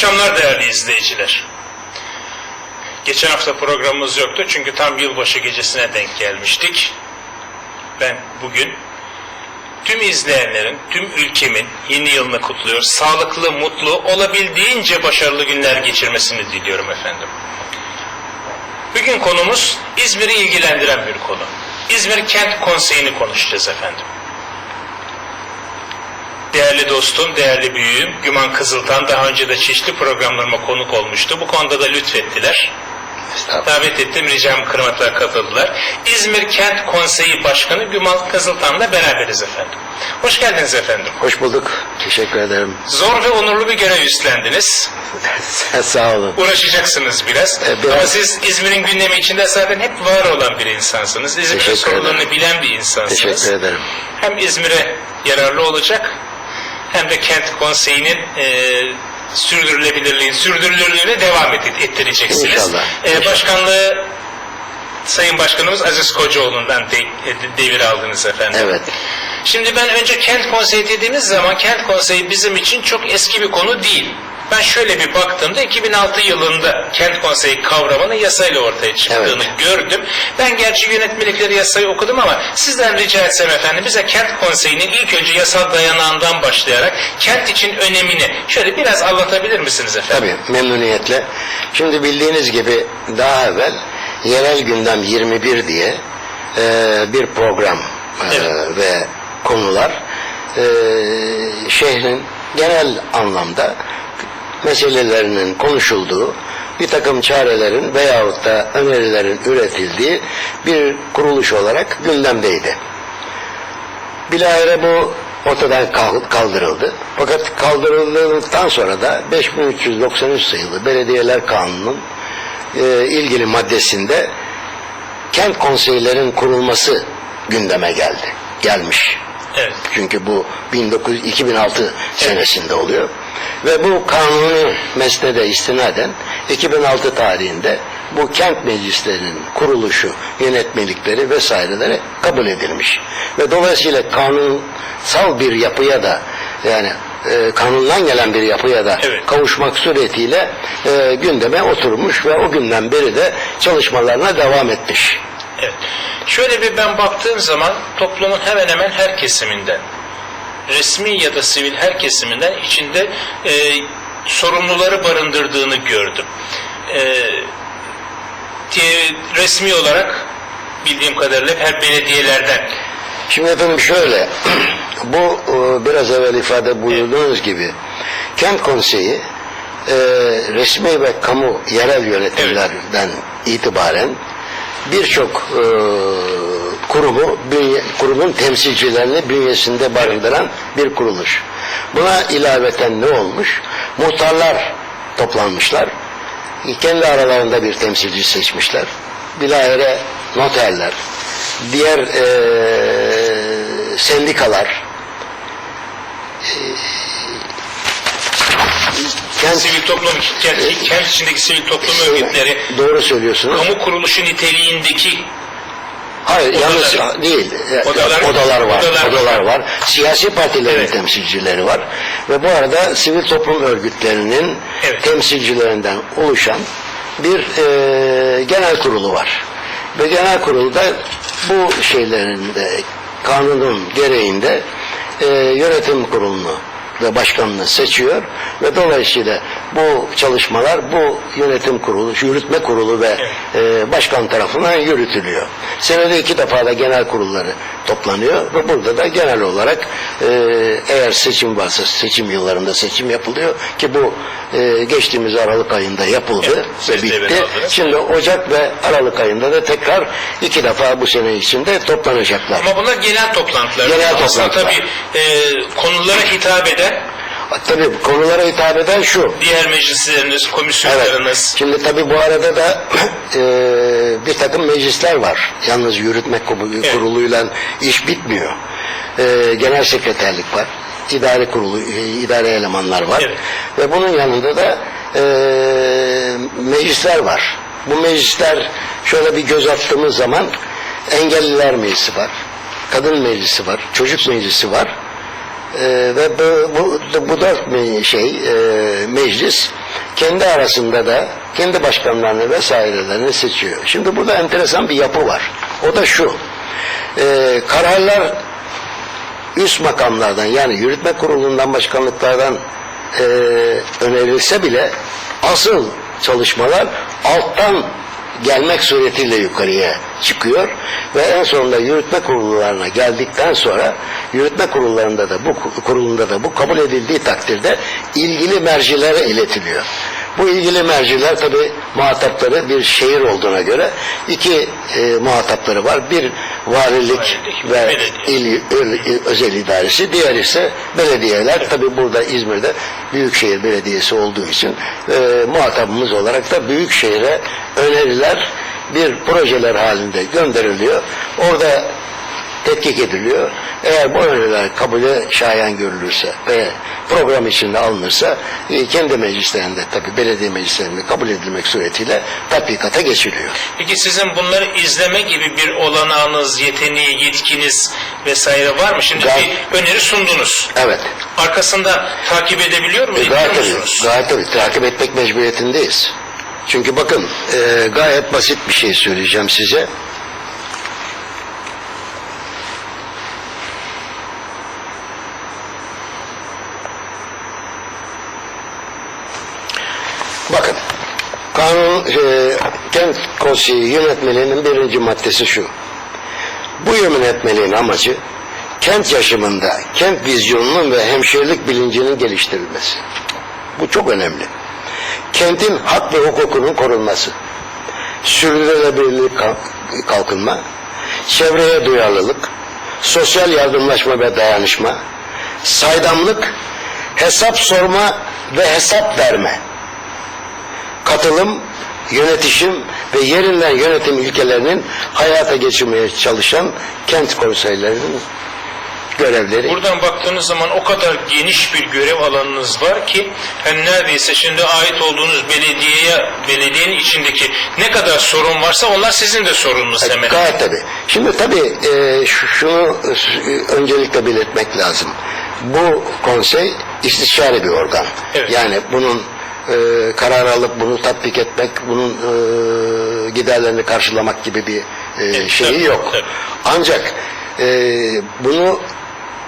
Akşamlar değerli izleyiciler. Geçen hafta programımız yoktu çünkü tam yılbaşı gecesine denk gelmiştik. Ben bugün tüm izleyenlerin, tüm ülkemin yeni yılını kutluyor. Sağlıklı, mutlu, olabildiğince başarılı günler geçirmesini diliyorum efendim. Bugün konumuz İzmir'i ilgilendiren bir konu. İzmir Kent Konseyi'ni konuşacağız efendim. Değerli dostum, değerli büyüğüm Güman Kızıltan daha önce de çeşitli programlarıma konuk olmuştu. Bu konuda da lütfettiler. Davet ettim, ricam kırmakla katıldılar. İzmir Kent Konseyi Başkanı Güman Kızıltan'la beraberiz efendim. Hoş geldiniz efendim. Hoş bulduk. Teşekkür ederim. Zor ve onurlu bir görev üstlendiniz. Sağ olun. Uğraşacaksınız biraz. E, biraz. Ama siz İzmir'in gündemi içinde zaten hep var olan bir insansınız. İzmir'in sorunlarını bilen bir insansınız. Teşekkür ederim. Hem İzmir'e yararlı olacak hem de kent konseyinin e, sürdürülebilirliğin sürdürülürlüğüne devam et, ettireceksiniz. İnşallah, E, başkanlığı Sayın Başkanımız Aziz Kocaoğlu'ndan de, e, devir aldınız efendim. Evet. Şimdi ben önce kent konseyi dediğimiz zaman kent konseyi bizim için çok eski bir konu değil. Ben şöyle bir baktığımda 2006 yılında kent konseyi kavramının yasayla ortaya çıktığını Evet. gördüm. Ben gerçi yönetmelikleri yasayı okudum ama sizden rica etsem efendim bize kent konseyinin ilk önce yasal dayanağından başlayarak kent için önemini şöyle biraz anlatabilir misiniz efendim? Tabii memnuniyetle. Şimdi bildiğiniz gibi daha evvel Yerel Gündem 21 diye e, bir program e, Evet. ve konular e, şehrin genel anlamda meselelerinin konuşulduğu bir takım çarelerin veyahut da önerilerin üretildiği bir kuruluş olarak gündemdeydi. Bilahare bu ortadan kal- kaldırıldı. Fakat kaldırıldıktan sonra da 5393 sayılı Belediyeler Kanunu'nun e, ilgili maddesinde kent konseylerin kurulması gündeme geldi. Gelmiş. Evet. Çünkü bu 1900, 2006 senesinde oluyor. Ve bu kanunu mesnede istinaden 2006 tarihinde bu kent meclislerinin kuruluşu, yönetmelikleri vesaireleri kabul edilmiş. Ve dolayısıyla kanunsal bir yapıya da yani e, kanundan gelen bir yapıya da Evet. kavuşmak suretiyle e, gündeme oturmuş ve o günden beri de çalışmalarına devam etmiş. Evet. Şöyle bir ben baktığım zaman toplumun hemen hemen her kesiminden, resmi ya da sivil her kesiminden içinde e, sorumluları barındırdığını gördüm. E, resmi olarak bildiğim kadarıyla her belediyelerden. Şimdi efendim şöyle, bu e, biraz evvel ifade buyurduğunuz gibi kent konseyi e, resmi ve kamu yerel yönetimlerden itibaren birçok e, kurumu, bünye, kurumun temsilcilerini bünyesinde barındıran bir kuruluş. Buna ilaveten ne olmuş? Muhtarlar toplanmışlar. Kendi aralarında bir temsilci seçmişler. Bilahare noterler, diğer eee, sendikalar, eee, kent, Sivil toplum, kent, kent içindeki sivil toplum örgütleri, doğru söylüyorsunuz. kamu kuruluşu niteliğindeki Hayır, yalnız değil. Odalar. Odalar, var. Odalar. Odalar, var. Siyasi partilerin Evet. temsilcileri var. Ve bu arada sivil toplum örgütlerinin Evet. temsilcilerinden oluşan bir eee, genel kurulu var. Ve genel kurulda bu şeylerin de kanunun gereğinde eee, yönetim kurulunu ve başkanını seçiyor ve dolayısıyla bu çalışmalar bu yönetim kurulu, yürütme kurulu ve e, başkan tarafından yürütülüyor. Senede iki defa da genel kurulları toplanıyor ve burada da genel olarak e, eğer seçim varsa seçim yıllarında seçim yapılıyor ki bu e, geçtiğimiz Aralık ayında yapıldı Evet, ve bitti. Şimdi Ocak ve Aralık ayında da tekrar iki defa bu sene içinde toplanacaklar. ama bunlar genel toplantılar. Genel Aslında toplantılar. tabii e, konulara hitap eden Tabii konulara hitap eden şu. diğer meclisleriniz, Evet. komisyonlarınız, Şimdi tabii bu arada da e, bir takım meclisler var. Yalnız yürütme kurulu- Evet. kuruluyla iş bitmiyor. E, genel sekreterlik var. idare kurulu, e, idare elemanlar var. Evet. Ve bunun yanında da e, meclisler var. Bu meclisler şöyle bir göz attığımız zaman engelliler meclisi var. Kadın meclisi var. Çocuk meclisi var. E, ve bu, bu, bu dört şey e, meclis kendi arasında da kendi başkanlarını vesairelerini seçiyor. Şimdi burada enteresan bir yapı var. O da şu. E, kararlar üst makamlardan yani yürütme kurulundan başkanlıklardan e, önerilse bile asıl çalışmalar alttan gelmek suretiyle yukarıya çıkıyor ve en sonunda yürütme kurullarına geldikten sonra yürütme kurullarında da bu kurulunda da bu kabul edildiği takdirde ilgili mercilere iletiliyor. Bu ilgili merciler tabi muhatapları bir şehir olduğuna göre iki e, muhatapları var. Bir valilik Valilik, ve il, il- özel idaresi, diğer ise belediyeler. Tabi burada İzmir'de Büyükşehir Belediyesi olduğu için e, muhatabımız olarak da Büyükşehir'e öneriler bir projeler halinde gönderiliyor. Orada tetkik ediliyor. Eğer bu öneriler kabule şayan görülürse ve program içinde alınırsa e, kendi meclislerinde tabi belediye meclislerinde kabul edilmek suretiyle tatbikata geçiliyor. Peki sizin bunları izleme gibi bir olanağınız, yeteneği, yetkiniz vesaire var mı? Şimdi Gayet- bir öneri sundunuz. Evet. Arkasında takip edebiliyor mu? E, ediyor gayet tabii, musunuz? gayet tabii takip etmek mecburiyetindeyiz. Çünkü bakın e, gayet basit bir şey söyleyeceğim size. Bakın kanun e, kent konseyi yönetmeliğinin birinci maddesi şu. Bu yönetmeliğin amacı kent yaşamında kent vizyonunun ve hemşehrilik bilincinin geliştirilmesi. Bu çok önemli. Kentin hak ve hukukunun korunması, sürdürülebilirlik kalk- kalkınma, çevreye duyarlılık, sosyal yardımlaşma ve dayanışma, saydamlık, hesap sorma ve hesap verme, katılım, yönetişim ve yerinden yönetim ilkelerinin hayata geçirmeye çalışan kent konseylerinin görevleri. Buradan baktığınız zaman o kadar geniş bir görev alanınız var ki yani neredeyse şimdi ait olduğunuz belediyeye, belediyenin içindeki ne kadar sorun varsa onlar sizin de sorununuz hemen. Gayet tabii. Şimdi tabii e, şu- şunu e, öncelikle belirtmek lazım. Bu konsey istişare bir organ. Evet. Yani bunun e, karar alıp bunu tatbik etmek, bunun e, giderlerini karşılamak gibi bir e, şeyi yok. Ancak e, bunu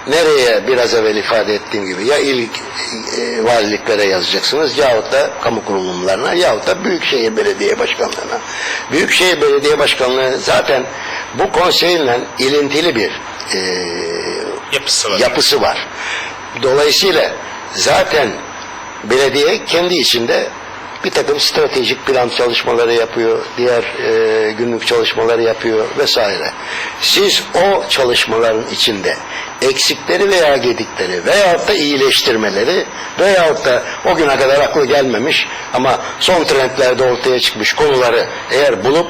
nereye biraz evvel ifade ettiğim gibi ya il e, valiliklere yazacaksınız yahut da kamu kurulumlarına yahut da Büyükşehir Belediye Başkanlığı'na. Büyükşehir Belediye Başkanlığı zaten bu konseyle ilintili bir e, Yapısı var. yapısı var. Dolayısıyla zaten belediye kendi içinde bir takım stratejik plan çalışmaları yapıyor, diğer e, günlük çalışmaları yapıyor vesaire. Siz o çalışmaların içinde eksikleri veya gedikleri veyahut da iyileştirmeleri veyahut da o güne kadar aklı gelmemiş ama son trendlerde ortaya çıkmış konuları eğer bulup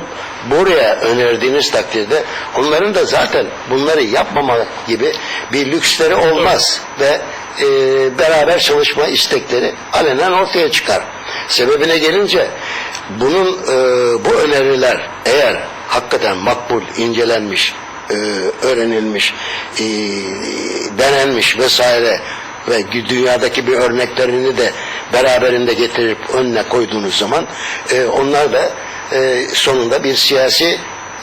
buraya önerdiğiniz takdirde onların da zaten bunları yapmama gibi bir lüksleri olmaz ve e, beraber çalışma istekleri alenen ortaya çıkar. Sebebine gelince bunun e, bu öneriler eğer hakikaten makbul, incelenmiş, e, öğrenilmiş, e, denenmiş vesaire ve dünyadaki bir örneklerini de beraberinde getirip önüne koyduğunuz zaman e, onlar da e, sonunda bir siyasi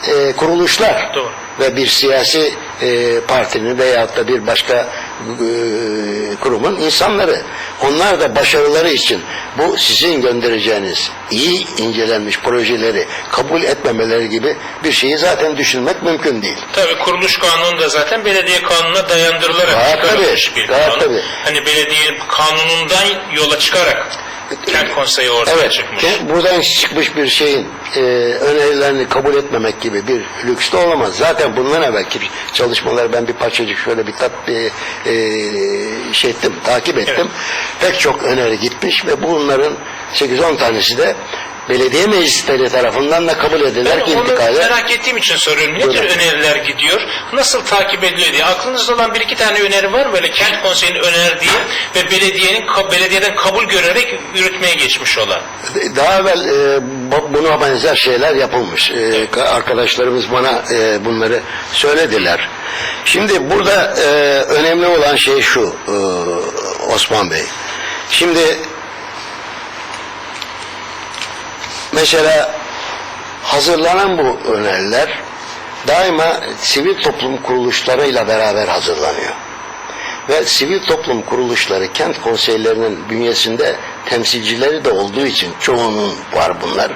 e, kuruluşlar Doğru. ve bir siyasi e, partinin veyahut da bir başka kurumun insanları. Onlar da başarıları için bu sizin göndereceğiniz iyi incelenmiş projeleri kabul etmemeleri gibi bir şeyi zaten düşünmek mümkün değil. Tabii kuruluş kanunu da zaten belediye kanununa dayandırılarak Gayet çıkarılmış tabii, bir kanun. tabii. Hani belediye kanunundan yola çıkarak kent konseyi ortaya Evet, çıkmış. buradan çıkmış bir şeyin e, önerilerini kabul etmemek gibi bir lüks de olamaz. Zaten bundan evvelki çalışmaları ben bir parçacık şöyle bir tat bir, e, şey ettim, takip ettim. Pek çok öneri gitmiş ve bunların 8-10 tanesi de belediye meclisleri tarafından da kabul ediler Ben ki intikale. merak ettiğim için soruyorum. Nedir Buyurun. öneriler gidiyor? Nasıl takip ediliyor diye. Aklınızda olan bir iki tane öneri var mı? Böyle kent konseyinin önerdiği ve belediyenin belediyeden kabul görerek yürütmeye geçmiş olan. Daha evvel e, bu- buna benzer şeyler yapılmış. E, ka- arkadaşlarımız bana e, bunları söylediler. Şimdi burada e, önemli olan şey şu e, Osman Bey. Şimdi mesela hazırlanan bu öneriler daima sivil toplum kuruluşlarıyla beraber hazırlanıyor ve sivil toplum kuruluşları kent konseylerinin bünyesinde temsilcileri de olduğu için çoğunun var bunlar.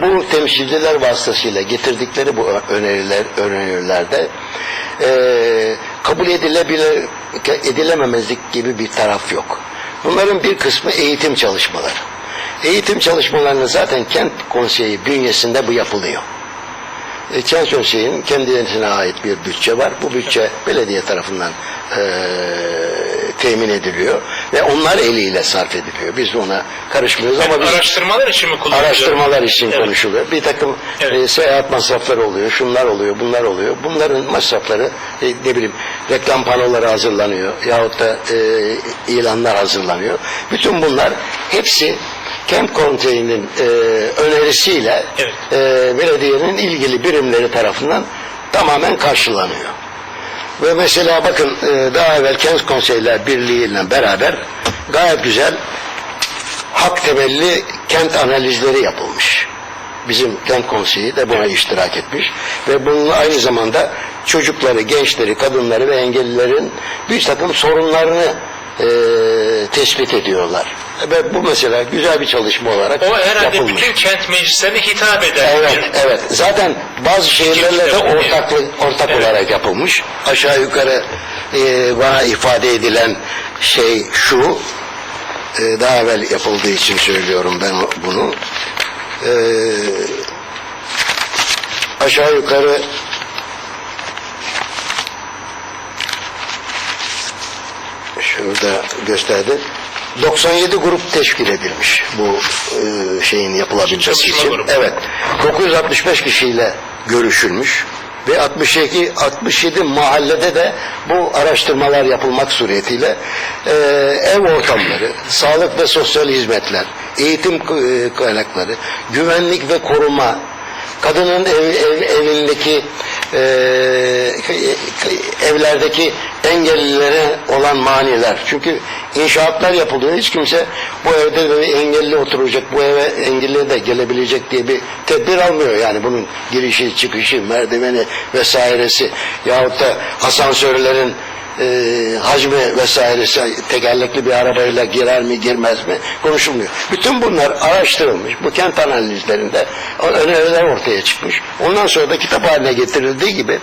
Bu temsilciler vasıtasıyla getirdikleri bu öneriler önerilerde eee kabul edilebilir edilememezlik gibi bir taraf yok. Bunların bir kısmı eğitim çalışmaları. Eğitim çalışmalarını zaten kent konseyi bünyesinde bu yapılıyor. E, Kent Konseyi'nin kendisine ait bir bütçe var. Bu bütçe belediye tarafından e, temin ediliyor ve onlar eliyle sarf ediliyor. Biz ona karışmıyoruz ama biz Araştırmalar için mi kullanılıyor? araştırmalar için Evet. konuşuluyor. Bir takım Evet. e, seyahat masrafları oluyor, şunlar oluyor, bunlar oluyor. Bunların masrafları e, ne bileyim reklam panoları hazırlanıyor yahut da e, ilanlar hazırlanıyor. Bütün bunlar hepsi Kent Konseyi'nin e, önerisiyle Evet. e, belediyenin ilgili birimleri tarafından tamamen karşılanıyor. Ve mesela bakın e, daha evvel Kent Konseyler Birliği ile beraber gayet güzel hak temelli kent analizleri yapılmış. Bizim kent konseyi de buna iştirak etmiş ve bunun aynı zamanda çocukları, gençleri, kadınları ve engellilerin bir takım sorunlarını e, tespit ediyorlar. Ve bu mesela güzel bir çalışma olarak O herhalde yapılmış. bütün kent meclislerine hitap eden Evet, bir evet. Zaten bazı şehirlerle de ortaklı, ortak Evet. olarak yapılmış. Aşağı yukarı e, bana ifade edilen şey şu, e, daha evvel yapıldığı için söylüyorum ben bunu. E, aşağı yukarı şurada gösterdi. 97 grup teşkil edilmiş bu e, şeyin yapılabilmesi Çalışma için. grubu. Evet. 965 kişiyle görüşülmüş ve 62 67 mahallede de bu araştırmalar yapılmak suretiyle e, ev ortamları, sağlık ve sosyal hizmetler, eğitim e, kaynakları, güvenlik ve koruma, kadının ev, ev, evindeki e, evlerdeki engellilere olan maniler. Çünkü inşaatlar yapılıyor. Hiç kimse bu evde de engelli oturacak, bu eve engelli de gelebilecek diye bir tedbir almıyor. Yani bunun girişi, çıkışı, merdiveni vesairesi yahut da asansörlerin e, hacmi vesairesi tekerlekli bir arabayla girer mi girmez mi konuşulmuyor. Bütün bunlar araştırılmış. Bu kent analizlerinde öneriler ortaya çıkmış. Ondan sonra da kitap haline getirildiği gibi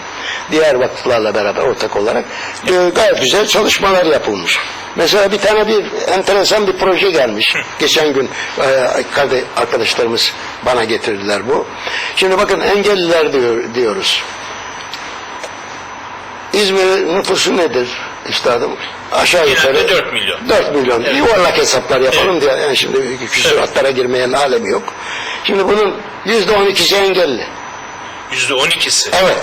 diğer vakıflarla beraber ortak olarak e, gayet güzel çalışmalar yapılmış. Mesela bir tane bir enteresan bir proje gelmiş. Geçen gün e, arkadaşlarımız bana getirdiler bu. Şimdi bakın engelliler diyor, diyoruz. İzmir nüfusu nedir üstadım? Aşağı yukarı 4 milyon. 4 milyon. Evet. Yuvarlak hesaplar yapalım diye. Yani şimdi küsuratlara girmeyen alemi yok. Şimdi bunun yüzde on ikisi engelli. yüzde on ikisi. Evet.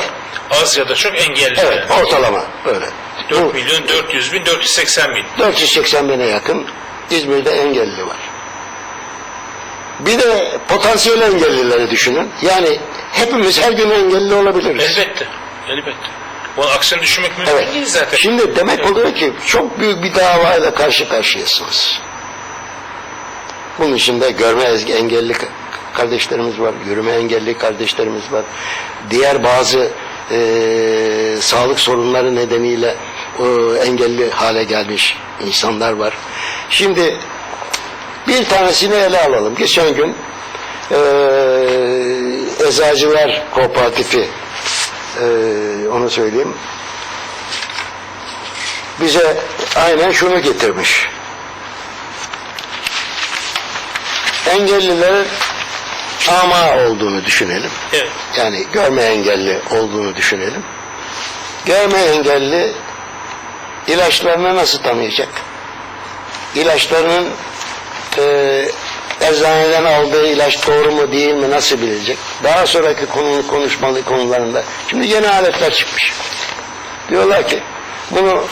Az ya da çok engelli. Evet. yani. Ortalama böyle. 4 Bu milyon 400 bin 480 bin. 480 bine yakın İzmir'de engelli var. Bir de potansiyel engellileri düşünün. Yani hepimiz her gün engelli olabiliriz. Elbette. Elbette. Onun aksini düşünmek mümkün Evet. değil zaten. Şimdi demek oluyor ki çok büyük bir davayla karşı karşıyasınız. Bunun içinde görme engelli ka- kardeşlerimiz var, yürüme engelli kardeşlerimiz var. Diğer bazı eee, sağlık sorunları nedeniyle eee, engelli hale gelmiş insanlar var. Şimdi bir tanesini ele alalım. Geçen gün eee Eczacılar Kooperatifi eee, onu söyleyeyim bize aynen şunu getirmiş. Engellilerin ama olduğunu düşünelim. Evet. Yani görme engelli olduğunu düşünelim. Görme engelli ilaçlarını nasıl tanıyacak? İlaçlarının e, eczaneden aldığı ilaç doğru mu değil mi nasıl bilecek? Daha sonraki konu konuşmalı konularında. Şimdi yeni aletler çıkmış. Diyorlar ki bunu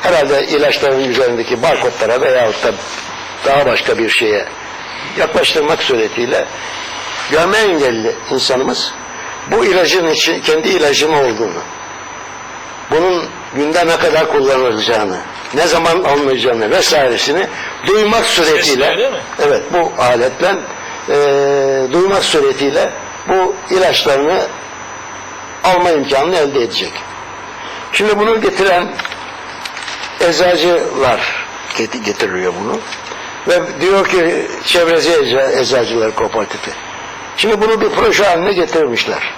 herhalde ilaçların üzerindeki barkodlara veyahut da daha başka bir şeye yaklaştırmak suretiyle görme engelli insanımız bu ilacın için kendi ilacı mı olduğunu, bunun günde ne kadar kullanılacağını, ne zaman alınacağını vesairesini duymak suretiyle evet bu aletle e, duymak suretiyle bu ilaçlarını alma imkanını elde edecek. Şimdi bunu getiren eczacılar get- getiriyor bunu. Ve diyor ki çevreci Ecza- eczacılar kooperatifi. Şimdi bunu bir proje haline getirmişler.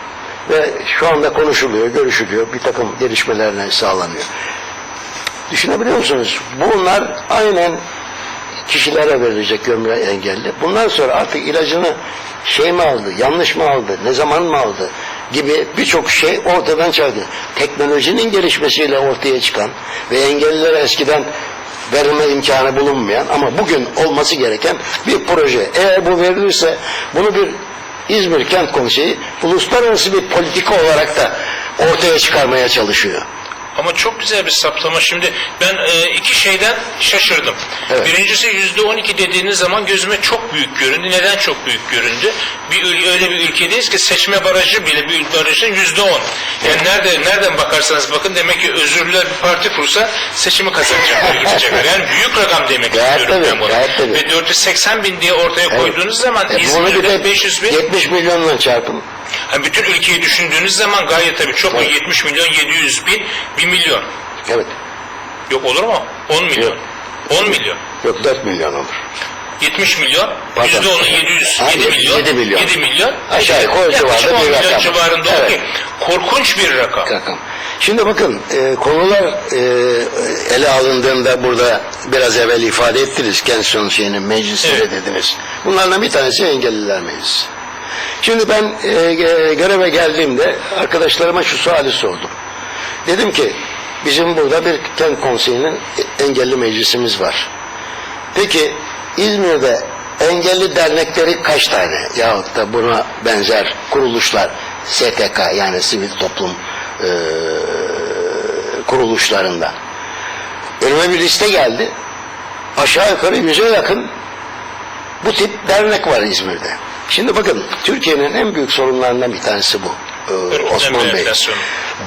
Ve şu anda konuşuluyor, görüşülüyor, bir takım gelişmelerle sağlanıyor. Düşünebiliyor musunuz? Bunlar aynen kişilere verilecek gömle engelli. Bundan sonra artık ilacını şey mi aldı, yanlış mı aldı, ne zaman mı aldı gibi birçok şey ortadan çıktı. Teknolojinin gelişmesiyle ortaya çıkan ve engellilere eskiden verilme imkanı bulunmayan ama bugün olması gereken bir proje. Eğer bu verilirse bunu bir İzmir Kent Konseyi uluslararası bir politika olarak da ortaya çıkarmaya çalışıyor. Ama çok güzel bir saplama. Şimdi ben e, iki şeyden şaşırdım. Evet. Birincisi yüzde on iki dediğiniz zaman gözüme çok büyük göründü. Neden çok büyük göründü? Bir öyle bir ülkedeyiz ki seçme barajı bile bir barajın yüzde on. Yani nerede, nereden bakarsanız bakın demek ki özürlüler bir parti kursa seçimi kazanacaklar, gidecekler. Yani büyük rakam demek Gayet istiyorum tabii, ben bunu. gayet tabii. Ve 480 bin diye ortaya koyduğunuz zaman E, bir İzmir'de de 500 bin. 70 milyonla çarpın. Yani bütün ülkeyi düşündüğünüz zaman gayet tabii çok Evet. 70 milyon 700 bin 1 milyon. Evet. Yok olur mu? 10 milyon. Yok. 10 milyon. Yok 4 milyon olur. 70 milyon. Yüzde onu 700, Ha, 7 milyon. 7 milyon. 7 milyon. Aşağı yukarı 10 bir milyon rakam. civarında Evet. ki korkunç bir rakam. Rakam. Şimdi bakın e, konular e, ele alındığında burada biraz evvel ifade ettiniz. Kensyon şeyinin meclisleri Evet. dediniz. Bunlardan bir tanesi engelliler meclisi. Şimdi ben e, ge- göreve geldiğimde arkadaşlarıma şu suali sordum. Dedim ki bizim burada bir kent konseyinin engelli meclisimiz var. Peki İzmir'de engelli dernekleri kaç tane yahut da buna benzer kuruluşlar STK yani sivil toplum eee, kuruluşlarında önüme bir liste geldi aşağı yukarı yüze yakın bu tip dernek var İzmir'de. Şimdi bakın Türkiye'nin en büyük sorunlarından bir tanesi bu. Ee, Osman Bey.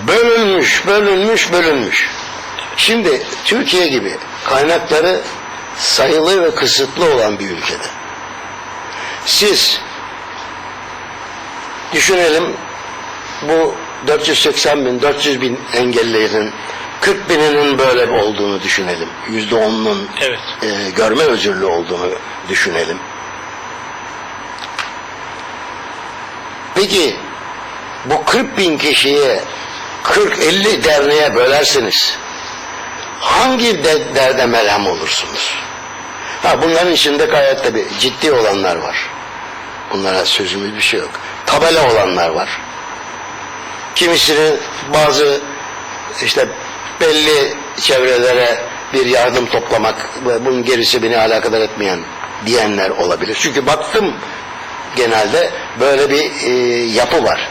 Bölünmüş, bölünmüş, bölünmüş. Şimdi Türkiye gibi kaynakları sayılı ve kısıtlı olan bir ülkede. Siz düşünelim bu 480 bin, 400 bin engellilerin 40 bininin böyle olduğunu düşünelim. Yüzde onunun Evet. e, görme özürlü olduğunu düşünelim. Peki bu 40 bin kişiye 40-50 derneğe bölersiniz. Hangi de, derde merhem olursunuz? Ha bunların içinde gayet tabi ciddi olanlar var. Bunlara sözümüz bir şey yok. Tabela olanlar var. Kimisinin bazı işte belli çevrelere bir yardım toplamak ve bunun gerisi beni alakadar etmeyen diyenler olabilir. Çünkü baktım genelde böyle bir e, yapı var.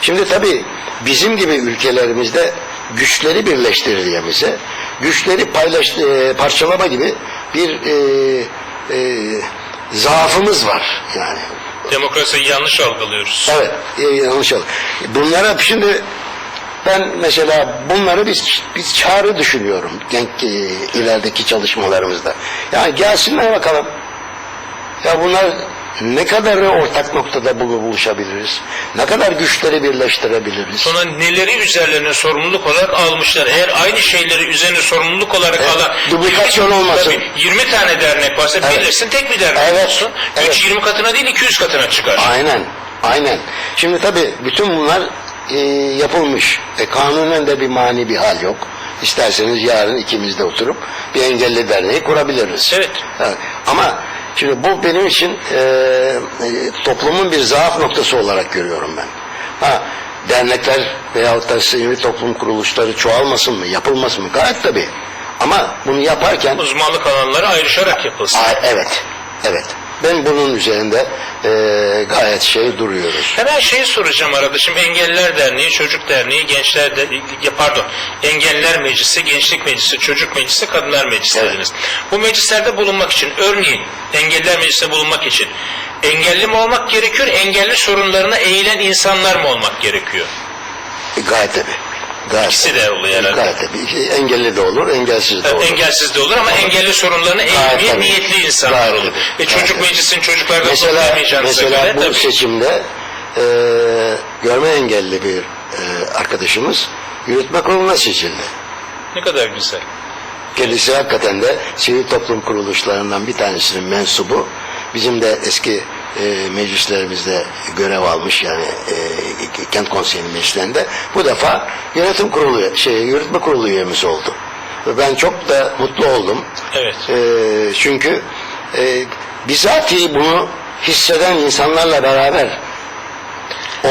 Şimdi tabii bizim gibi ülkelerimizde güçleri birleştirdiğimize, güçleri paylaş, e, parçalama gibi bir e, e, zaafımız var yani. Demokrasiyi yanlış algılıyoruz. Evet, e, yanlış oldu. Bunlara şimdi ben mesela bunları biz biz çağrı düşünüyorum genç e, ilerideki çalışmalarımızda. Yani gelsinler bakalım. Ya bunlar ne kadar ortak noktada bulu- buluşabiliriz? Ne kadar güçleri birleştirebiliriz? Sonra neleri üzerlerine sorumluluk olarak almışlar. Eğer aynı şeyleri üzerine sorumluluk olarak Evet, alan duplikasyon 20 olmasın. tabii 20 tane dernek varsa Evet. bilirsin tek bir dernek Evet, olsun. evet. 3 20 katına değil 200 katına çıkar. Aynen, aynen. Şimdi tabii bütün bunlar e, yapılmış. E, kanunen de bir mani bir hal yok. İsterseniz yarın ikimiz de oturup bir engelli derneği kurabiliriz. Evet. Evet. Ama şimdi bu benim için e, e, toplumun bir zaaf noktası olarak görüyorum ben. Ha, dernekler veyahut da sivil toplum kuruluşları çoğalmasın mı, yapılmasın mı? Gayet tabii. Ama bunu yaparken Uzmanlık alanları ayrışarak yapılsın. Aa, evet, evet. Ben bunun üzerinde e, gayet şey duruyoruz. Hemen şeyi soracağım arada. Şimdi Engelliler Derneği, Çocuk Derneği, Gençler de, ya pardon, Engelliler Meclisi, Gençlik Meclisi, Çocuk Meclisi, Kadınlar Meclisi Evet. dediniz. Bu meclislerde bulunmak için, örneğin Engelliler Meclisi'nde bulunmak için engelli mi olmak gerekiyor, engelli sorunlarına eğilen insanlar mı olmak gerekiyor? E, gayet tabii. Gayet İkisi de oluyor herhalde. Gayet tabii. Engelli de olur, engelsiz de olur. engelsiz de olur ama engelli sorunlarına eğilmeye niyetli insanlar olur. Gayet çocuk meclisin Mesela, toplayamayacağınıza mesela göre bu tabii. seçimde e, görme engelli bir e, arkadaşımız yürütme kuruluna seçildi. Ne kadar güzel. Kendisi hakikaten de sivil toplum kuruluşlarından bir tanesinin mensubu. Bizim de eski e, meclislerimizde görev almış yani e, kent konseyi meclislerinde. Bu defa yönetim kurulu, şey, yürütme kurulu üyemiz oldu. Ve ben çok da mutlu oldum. Evet. E, çünkü e, bizatihi bunu hisseden insanlarla beraber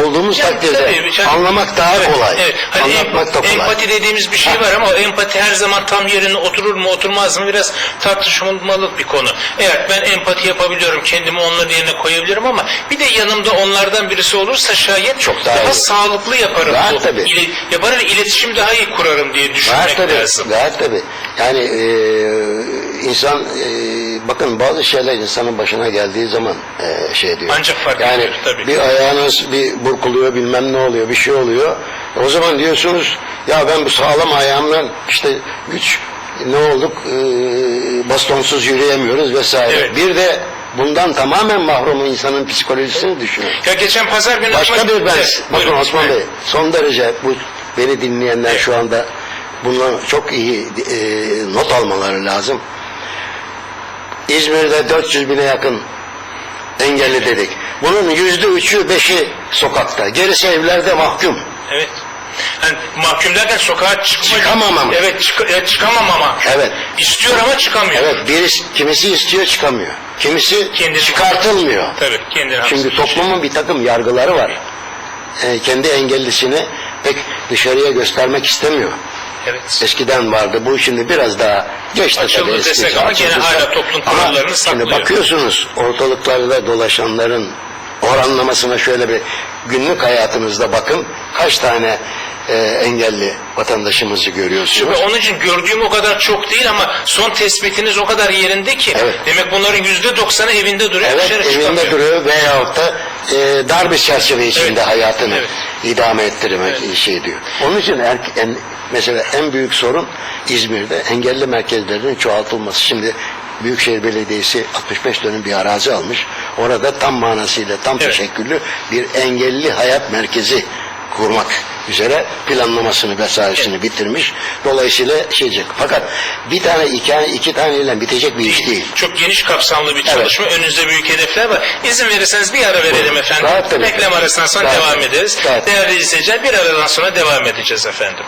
olduğumuz Yani takdirde tabii, yani- anlamak daha Evet, kolay. evet. Hani Anlatmak da kolay. Empati dediğimiz bir şey var ama o empati her zaman tam yerine oturur mu oturmaz mı biraz tartışmalı bir konu. Evet ben empati yapabiliyorum kendimi onların yerine koyabilirim ama bir de yanımda onlardan birisi olursa şayet Çok daha iyi. sağlıklı yaparım. Bu. tabii. İle- yaparım iletişim daha iyi kurarım diye düşünmek tabii, lazım. gayet tabii. Yani e, insan e, bakın bazı şeyler insanın başına geldiği zaman e, şey diyor. Ancak fark yani ediyor, tabii. bir ayağınız bir burkuluyor bilmem ne oluyor bir şey oluyor. O zaman diyorsunuz ya ben bu sağlam ayağımdan işte güç ne olduk e, bastonsuz yürüyemiyoruz vesaire. Evet. Bir de bundan tamamen mahrum insanın psikolojisini düşünün. Ya geçen pazar günü Başka aklıma- bir ben, Evet, bakın buyurun. Osman Bey, son derece bu beni dinleyenler şu anda bunu çok iyi e, not almaları lazım. İzmir'de 400 bine yakın engelli dedik. Bunun yüzde üçü, beşi sokakta. Gerisi evlerde mahkum. Evet. Yani mahkum derken sokağa çıkma, Çıkamamam. Evet çık, e, çıkamamama. Evet. İstiyor ama çıkamıyor. Evet, birisi, kimisi istiyor çıkamıyor. Kimisi Kendini- çıkartılmıyor. Tabii kendini Çünkü haksız toplumun bir takım yargıları var. E, kendi engellisini pek dışarıya göstermek istemiyor. Evet. Eskiden vardı. Bu şimdi biraz daha geçti Açıldı tabii. desek eskice ama gene hala toplum Ama kurallarını Şimdi saklıyor. bakıyorsunuz ortalıklarda dolaşanların oranlamasına şöyle bir günlük hayatınızda bakın kaç tane e, engelli vatandaşımızı görüyorsunuz. Ve onun için gördüğüm o kadar çok değil ama son tespitiniz o kadar yerinde ki. Evet. Demek bunların yüzde doksanı evinde duruyor. Evet dışarı evinde çıkamıyor. duruyor veyahut da e, dar bir çerçeve içinde Evet, hayatını evet. idame ettirmek şey diyor. Onun için er, en, mesela en büyük sorun İzmir'de engelli merkezlerinin çoğaltılması. Şimdi Büyükşehir Belediyesi 65 dönüm bir arazi almış. Orada tam manasıyla tam Evet. teşekküllü bir engelli hayat merkezi kurmak üzere planlamasını vesairesini bitirmiş. Dolayısıyla şeycek. Fakat bir tane iki, iki taneyle bitecek bir iş değil. Çok geniş kapsamlı bir çalışma. Önünüzde büyük hedefler var. İzin verirseniz bir ara verelim efendim. Tabii. Reklam arasından sonra Gayet devam ederiz. Gayet. Değerli izleyiciler bir aradan sonra devam edeceğiz efendim.